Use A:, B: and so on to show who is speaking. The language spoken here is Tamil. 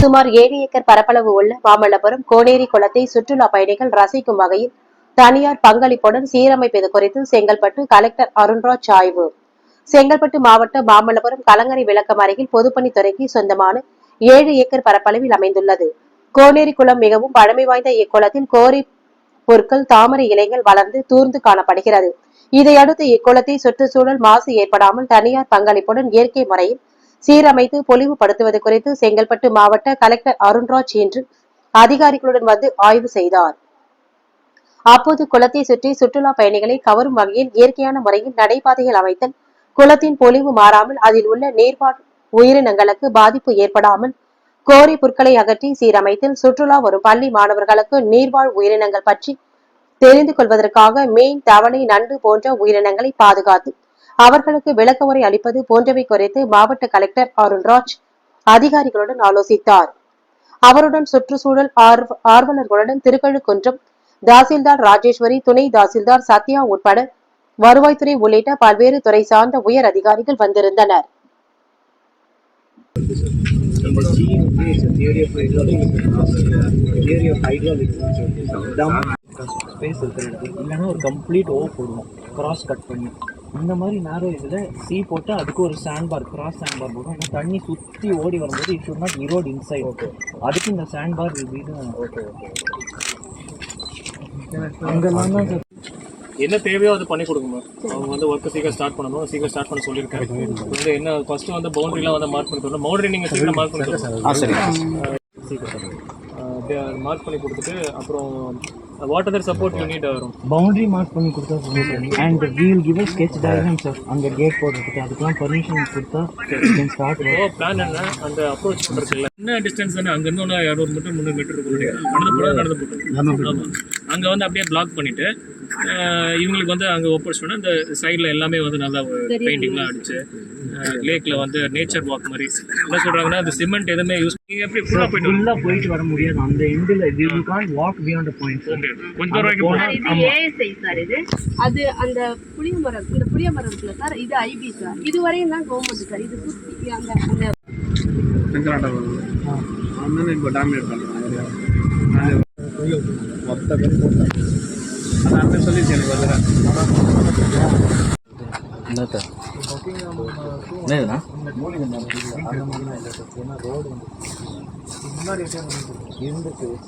A: சுமார் ஏழு ஏக்கர் பரப்பளவு உள்ள மாமல்லபுரம் கோனேரி குளத்தை சுற்றுலா பயணிகள் ரசிக்கும் வகையில் தனியார் பங்களிப்புடன் சீரமைப்பது குறித்து செங்கல்பட்டு கலெக்டர் அருண்ராஜ் ஆய்வு. செங்கல்பட்டு மாவட்ட மாமல்லபுரம் கலங்கரை விளக்கம் அருகில் பொதுப்பணித்துறைக்கு சொந்தமான ஏழு ஏக்கர் பரப்பளவில் அமைந்துள்ளது. கோனேரி குளம் மிகவும் பழமை வாய்ந்த இக்குளத்தில் கோரி பொருட்கள் தாமரை இலைகள் வளர்ந்து தூர்ந்து காணப்படுகிறது. இதையடுத்து இக்குளத்தை சுற்றுச்சூழல் மாசு ஏற்படாமல் தனியார் பங்களிப்புடன் இயற்கை முறையில் சீரமைத்து பொலிவுபடுத்துவது குறித்து செங்கல்பட்டு மாவட்ட கலெக்டர் அருண்ராஜ் இன்று அதிகாரிகளுடன் வந்து ஆய்வு செய்தார். அப்போது குளத்தை சுற்றி சுற்றுலா பயணிகளை கவரும் வகையில் இயற்கையான முறையில் நடைபாதைகள் அமைத்தல் குளத்தின் பொலிவு மாறாமல் அதில் உள்ள நீர்வாழ் உயிரினங்களுக்கு பாதிப்பு ஏற்படாமல் கோரி புற்களை அகற்றி சீரமைத்தல் சுற்றுலா வரும் பள்ளி மாணவர்களுக்கு நீர்வாழ் உயிரினங்கள் பற்றி தெரிந்து கொள்வதற்காக மீன் தவளை நண்டு போன்ற உயிரினங்களை பாதுகாத்து அவர்களுக்கு விளக்கமுறை அளிப்பது போன்றவை குறித்து மாவட்ட கலெக்டர் அருண்ராஜ் அதிகாரிகளுடன் ஆலோசித்தார். அவருடன் சுற்றுச்சூழல் ஆர்வ- ஆர்வலர்களுடன் திருக்கழுக்குன்றம் தாசில்தார் ராஜேஸ்வரி துணை தாசில்தார் சத்யா உட்பட வருவாய்த்துறை உள்ளிட்ட பல்வேறு துறை சார்ந்த உயர் அதிகாரிகள் வந்திருந்தனர்.
B: இல்லைன்னா ஒரு கம்ப்ளீட் ஓ போடுவோம் கிராஸ் கட் பண்ணி இந்த மாதிரி நேரோ இதில் சி போட்டு அதுக்கு ஒரு sand bar cross sand bar போடும் அந்த தண்ணி சுற்றி ஓடி வரும்போது it should not erode inside okay அதுக்கு இந்த சாண்ட் பார் இது. ஓகே அங்கெல்லாம் தான் சார்
C: என்ன தேவையோ அது பண்ணி கொடுங்க அவங்க வந்து ஒர்க்கு சீக்கிரம் ஸ்டார்ட் பண்ணணும் சீக்கிரம் ஸ்டார்ட் பண்ண சொல்லியிருக்காரு. வந்து என்ன ஃபர்ஸ்ட் வந்து பவுண்டரிலாம் வந்து மார்க் பண்ணி தரணும் பவுண்டரி நீங்கள் சீக்கிரம் மார்க் பண்ணி தரணும் சீக்கிரம் மார்க் பண்ணி கொடுத்துட்டு அப்புறம் what other support you need வரும்
B: பவுண்டரி மார்க் பண்ணி கொடுத்தா சொல்லிட்டு and we'll give sketch diagram sir அங்கே கேட் போடுறதுக்கு அதுக்கெல்லாம் பர்மிஷன் கொடுத்தா ஸ்டார்ட்
C: ஓ பிளான் என்ன? அந்த அப்ரோச் பண்ணுறது இல்லை என்ன டிஸ்டன்ஸ் தானே அங்கேருந்து ஒன்று இரநூறு மீட்டர் முந்நூறு மீட்டர் இருக்கும். நடந்து போனால் நடந்து ஆமாம் அங்கே வந்து அப்படியே பிளாக் பண்ணிட்டு இவங்களுக்கு வந்து அங்கே ஒப்படைச்சோன்னா இந்த சைடில் எல்லாமே வந்து நல்லா பெயிண்டிங்லாம் அடிச்சு லேக்கில் வந்து நேச்சர் வாக் மாதிரி. என்ன சொல்கிறாங்கன்னா அந்த சிமெண்ட் எதுவுமே யூஸ் நீங்கள் எப்படி ஃபுல்லாக போயிட்டு
B: ஃபுல்லாக போயிட்டு வர முடியாது. அந்த எண்டில் you can walk beyond point okay
C: கொஞ்சம்
D: ரூபாய்க்கு போனால் சார் இது அது அந்த புளிய மரம் இந்த புளிய மரம் சார் இது ஐபி சார் இது வரையும் தான் கவர்மெண்ட் சார் இது சுற்றி அந்த அந்த
E: இப்போ டாமினேட் பண்ணுறாங்க மொத்த பேர் போட்டாங்க அந்த சொல்லிச்சு எனக்கு
B: வருகிறேன் இருந்துச்சு